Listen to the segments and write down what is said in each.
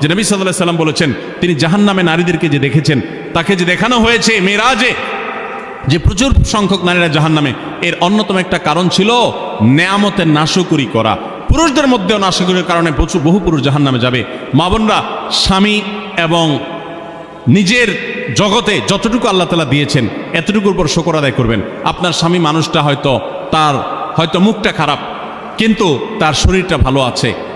যে নবী সাল্লাহ সাল্লাম বলেছেন, তিনি জাহান নামে নারীদেরকে যে দেখেছেন, তাকে যে দেখানো হয়েছে মেয়েরাজে, যে প্রচুর সংখ্যক নারীরা জাহান নামে এর অন্যতম একটা কারণ ছিল নেয়ামতের নাশকরি করা। পুরুষদের মধ্যেও নাশকরির কারণে প্রচুর, বহু পুরুষ জাহান নামে যাবে। মা বোনরা, স্বামী এবং নিজের জগতে যতটুকু আল্লাহ তালা দিয়েছেন, এতটুকুর উপর শকর আদায় করবেন। আপনার স্বামী মানুষটা হয়তো তার, হয়তো মুখটা খারাপ, কিন্তু তার শরীরটা ভালো আছে।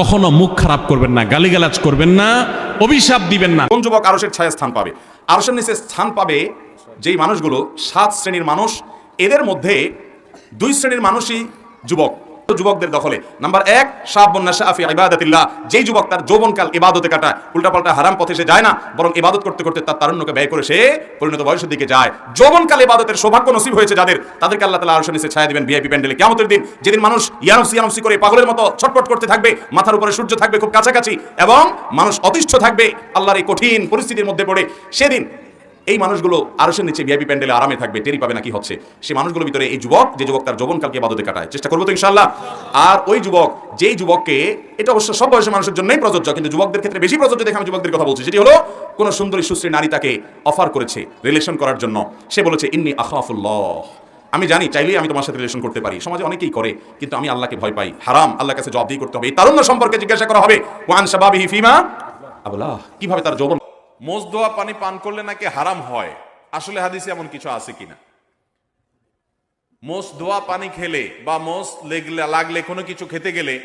কখনো মুখ খারাপ করবেন না, গালিগালাজ করবেন না, অভিশাপ দিবেন না। কোন যুবক আরসের ছায়া স্থান পাবে? আরসের নিচে স্থান পাবে যেই মানুষগুলো সাত শ্রেণির মানুষ। এদের মধ্যে দুই শ্রেণির মানুষই যুবক। যুবকদের দখলে। নাম্বার এক শাহাফি ইবাদাতিল্লাহ। যেই যুবক তার যৌবনকাল ইবাদতে কাটায়, উল্টাপাল্টা হারাম পথে সে যায় না, বরং ইবাদত করতে করতে তার তারুণ্যকে ব্যয় করে সে পরিণত বয়সের দিকে যায়। যৌবনকাল ইবাদতের সৌভাগ্য নসিব হয়েছে যাদের, তাদেরকে আল্লাহ তালা নিচে ছায়া দিবেন ভিআইপি প্যান্ডেলে। কেমতের দিন যেদিন মানুষ ইয়ানফসি ইয়ানফসি করে পাগলের মতো ছটপট করতে থাকবে, মাথার উপরে সূর্য থাকবে খুব কাছাকাছি, এবং মানুষ অতিষ্ঠ থাকবে, আল্লাহর এই কঠিন পরিস্থিতির মধ্যে পড়ে, সেদিন এই মানুষগুলো আরশের নিচে ভিআইপি প্যান্ডেলে আরামে থাকবে টেরি পাবে না কি হচ্ছে। সেই মানুষগুলোর ভিতরে এই যুবক, যে যুবক তার যৌবনকালকে বাদতে কাটায়। চেষ্টা করব তো ইনশাল্লাহ আর ওই যুবক, যেই যুবককে, এটা অবশ্য সব বয়সের মানুষের জন্যই প্রযোজ্য, কিন্তু যুবকদের ক্ষেত্রে বেশি প্রযোজ্য দেখে আমি যুবকদের কথা বলছি। সেটি হলো, কোন সুন্দরী সুশ্রী নারী তাকে অফার করেছে রিলেশন করার জন্য। সে বলেছে, ইন্নি আখাফুল্লাহ। আমি জানি, চাইলেই আমি তোমার সাথে রিলেশন করতে পারি। সমাজে অনেকেই করে, কিন্তু আমি আল্লাহকে ভয় পাই। হারাম, আল্লাহর কাছে জবাবদিহি করতে হবে। এই তারুণ্য সম্পর্কে জিজ্ঞাসা করা হবে। ওয়ান শাবাবিহি ফিমা আবলা কীভাবে তার যৌবন মোজ দোয়া পানি পান করলে নাকি হারাম হয়? আসলে হাদিসে এমন কিছু আছে কিনা? মোষ দোয়া পানি খেলে বা মোষ লেগলে লাগলে কোনো কিছু খেতে গেলে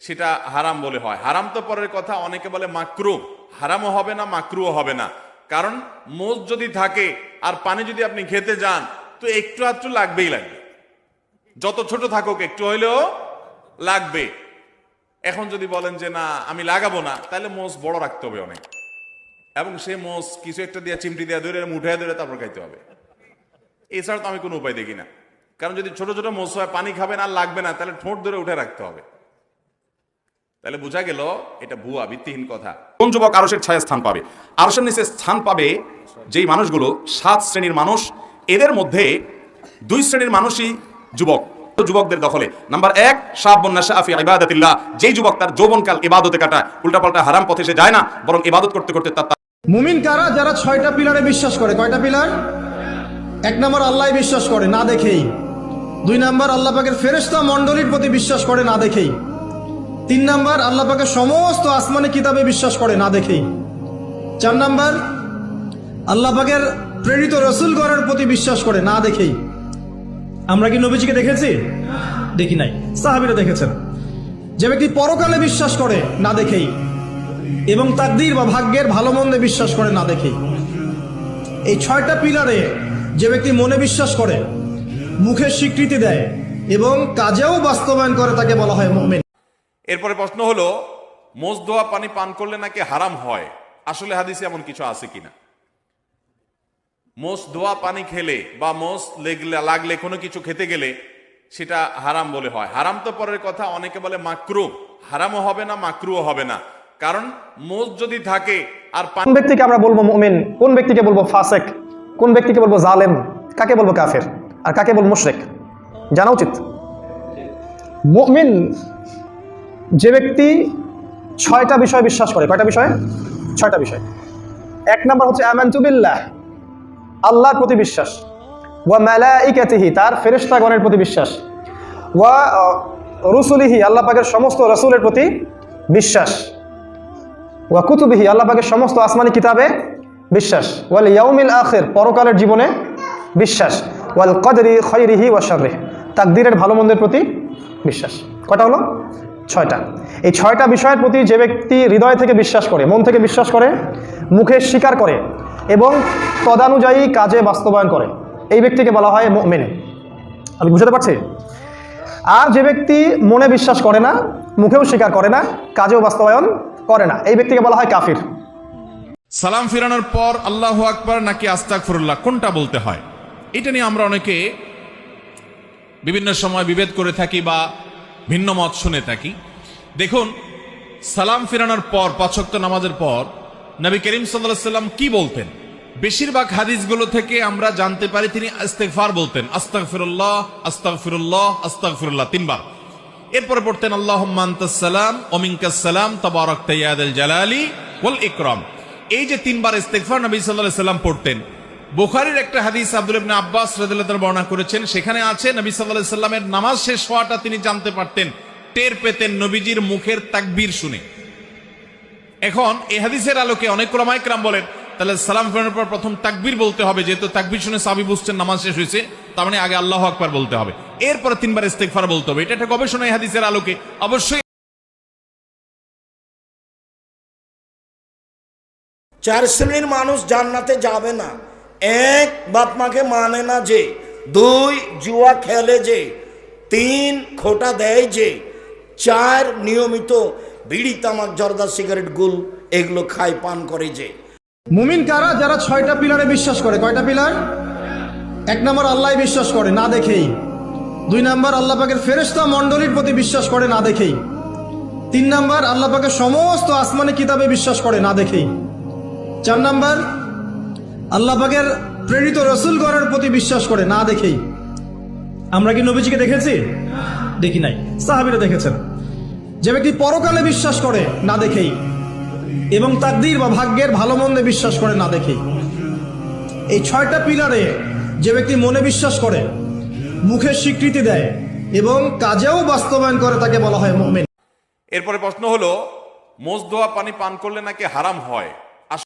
সেটা হারাম বলে হয়। হারাম তো পরের কথা, অনেকে বলে মাকরু। হারামও হবে না, মাকরুও হবে না। কারণ মোষ যদি থাকে আর পানি যদি আপনি খেতে যান, তো একটু আধটু লাগবেই লাগবে। যত ছোট থাকুক, একটু হইলেও লাগবে। এখন যদি বলেন যে, না, আমি লাগাবো না, তাহলে মোষ বড় রাখতে হবে অনেক। এবং সে মোষ কিছু একটা দিয়ে চিমটি দিয়ে ধরে মুঠে ধরে তারপর খাইতে হবে। এছাড়া তো আমি কোনো উপায় দেখি না। কারণ যদি ছোট ছোট মোষ হয়, পানি খাবে না আর লাগবে না, তাহলে ঠোঁট ধরে উঠে রাখতে হবে। তাহলে বোঝা গেল, এটা ভুয়া, ভিত্তিহীন কথা। কোন যুবক আরসের ছায়া স্থান পাবে? আরসের নিচে স্থান পাবে যেই মানুষগুলো সাত শ্রেণির মানুষ। এদের মধ্যে দুই শ্রেণির মানুষই যুবক। যুবকদের দখলে। নাম্বার এক শাহাফি ইবাদাতিল্লাহ। যেই যুবক তার যৌবনকাল ইবাদতে কাটায়, উল্টাপাল্টা হারাম পথে সে যায় না, বরং ইবাদত করতে করতে তার মুমিন কারা? যারা ছয়টা পিলারে বিশ্বাস করে। কয়টা পিলার? এক নম্বর আল্লাহ বিশ্বাস করে, না দেখেই। দুই নম্বর আল্লাহ পাকের ফেরেস্তা মণ্ডলীর প্রতি বিশ্বাস করে, না দেখেই। তিন নম্বর আল্লাহ পাকের সমস্ত আসমানি কিতাবে বিশ্বাস করে, না দেখেই। চার নম্বর আল্লাহ পাকের প্রেরিত রসুল গড়ের প্রতি বিশ্বাস করে, না দেখেই। আমরা কি নবীজিকে দেখেছি? দেখি নাই। সাহাবিরা দেখেছেন। যে ব্যক্তি পরকালে বিশ্বাস করে, না দেখেই। এবং তাকদির বা ভাগ্যের ভালো মন্দে বিশ্বাস করে না দেখেই এই ছয়টা পিলারে যে ব্যক্তি মনে বিশ্বাস করে মুখে স্বীকৃতি দেয় এবং কাজেও বাস্তবায়ন করে তাকে বলা হয় মুমিন। এরপরে প্রশ্ন হলো মোজ দোয়া পানি পান করলে নাকি হারাম হয়? আসলে হাদিসে এমন কিছু আছে কিনা? মোষ দোয়া পানি খেলে বা মোষ লেগলে লাগলে কোনো কিছু খেতে গেলে সেটা হারাম বলে হয়। হারাম তো পরের কথা, অনেকে বলে মাকরু। হারামও হবে না, মাকরুও হবে না। কারণ মোষ যদি থাকে আর কোন ব্যক্তিকে আমরা বলব মুমিন? কোন ব্যক্তিকে বলব ফাসেক? কোন ব্যক্তিকে বলব জালেম? কাকে বলব কাফের? আর কাকে বলব মুশরেক? জানা উচিত? মুমিন যে ব্যক্তি ছয়টা বিষয় বিশ্বাস করে। কয়টা বিষয়? ছয়টা বিষয়। এক নম্বর হচ্ছে আমান্তুবিল্লাহ আল্লাহর প্রতি বিশ্বাস। ওয়া মালাইকাতিহি তার ফেরেশতাগণের প্রতি বিশ্বাস। ওয়া রুসুলিহি আল্লাহ পাকের সমস্ত রসুলের প্রতি বিশ্বাস। ওয়া কুতুবিহি, আল্লাহ পাকের সমস্ত আসমানি কিতাবে বিশ্বাস। ওয়াল ইয়াউমিল আখির, পরকালের জীবনে বিশ্বাস। ওয়াল কদরি খৈরিহি ওয়া শাররিহি, তাকদীরের ভালো মন্দের প্রতি বিশ্বাস। কটা হলো? ছয়টা। এই ছয়টা বিষয়ের প্রতি যে ব্যক্তি হৃদয় থেকে বিশ্বাস করে, মন থেকে বিশ্বাস করে, মুখে স্বীকার করে এবং তদানুযায়ী কাজে বাস্তবায়ন করে, এই ব্যক্তিকে বলা হয় মুমিন। আমি বুঝতে পারছি? আর যে ব্যক্তি মনে বিশ্বাস করে না, মুখেও স্বীকার করে না, কাজেও বাস্তবায়ন করে না। এই ব্যক্তিকে বলা হয় কাফির। সালাম ফিরানোর পর আল্লাহ আকবার নাকি আস্তাগফিরুল্লাহ কোনটা বলতে হয়? এটা নিয়ে আমরা অনেকে বিভিন্ন সময় বিভেদ করে থাকি বা ভিন্ন মত শুনে থাকি। দেখুন, সালাম ফিরানোর পর পাঁচক্ত নামাজের পর নবী করিম সাল্লাহ সাল্লাম কি বলতেন? বেশিরভাগ হাদিসগুলো থেকে আমরা জানতে পারি তিনি ইস্তেগফার বলতেন। আস্তাগফিরুল্লাহ আস্তাগফিরুল্লাহ আস্তাগফিরুল্লাহ তিনবার। এরপরে পড়তেন আল্লাহ সালাম ওমিনকাসালাম তবারক তৈয়াদ জালালি ওয়াল ইকরাম। এই যে তিনবার ইস্তেগফার নবী সাল্লাম পড়তেন। বুখারীর একটা হাদিস আব্দুল ইবনে আব্বাস রাদিয়াল্লাহু বর্ণনা করেছেন, সেখানে আছে নবী সাল্লাল্লাহু সাল্লামের নামাজ শেষ হওয়াটা তিনি জানতে পারতেন। টের পেতেন নবীজির মুখের তাকবীর শুনে। এখন এই হাদিসের আলোকে অনেক ক্রমাইকরাম বলেন তাহলে সালাম ফেরানোর পর প্রথম তাকবীর বলতে হবে, যেহেতু তাকবীর শুনে সাবি বুঝছেন নামাজ শেষ হয়েছে, তার মানে আগে আল্লাহ আকবার বলতে হবে। এরপরে তিনবার ইস্তেগফার বলতে হবে। এটা একটা গবেষণা হাদিসের আলোকে। অবশ্যই চার শ্রেণির মানুষ জান্নাতে যাবে না। এক, বাপ মাকে মানে না যে। দুই, জুয়া খেলে যে। তিন, খোটা দেয় যে। চার, নিয়মিত বিড়ি, তামাক, জর্দা, সিগারেট, গুল, এগুলো খায়, পান করে যে। মুমিন কারা? যারা ছয়টা পিলারে বিশ্বাস করে। কয়টা পিলার? এক নম্বর আল্লাহ বিশ্বাস করে, না দেখেই। দুই নম্বর আল্লাহ পাকের ফেরেস্তা মণ্ডলীর প্রতি বিশ্বাস করে, না দেখেই। তিন নম্বর আল্লাহ পাকের সমস্ত আসমানি কিতাবে বিশ্বাস করে, না দেখেই। চার নম্বর আল্লাহ পাকের প্রেরিত রসুলগণের প্রতি বিশ্বাস করে, না দেখেই। আমরা কি নবীজিকে দেখেছি? দেখি নাই। সাহাবিরা দেখেছেন। যে ব্যক্তি পরকালে বিশ্বাস করে, না দেখেই। এবং তাকদির বা ভাগ্যের ভালো মন্দে বিশ্বাস করে না দেখে। এই ছয়টা পিলারে যে ব্যক্তি মনে বিশ্বাস করে, মুখে স্বীকৃতি দেয় এবং কাজেও বাস্তবায়ন করে তাকে বলা হয় মোমেন। এরপরে প্রশ্ন হলো মোজ ধোয়া পানি পান করলে নাকি হারাম হয়?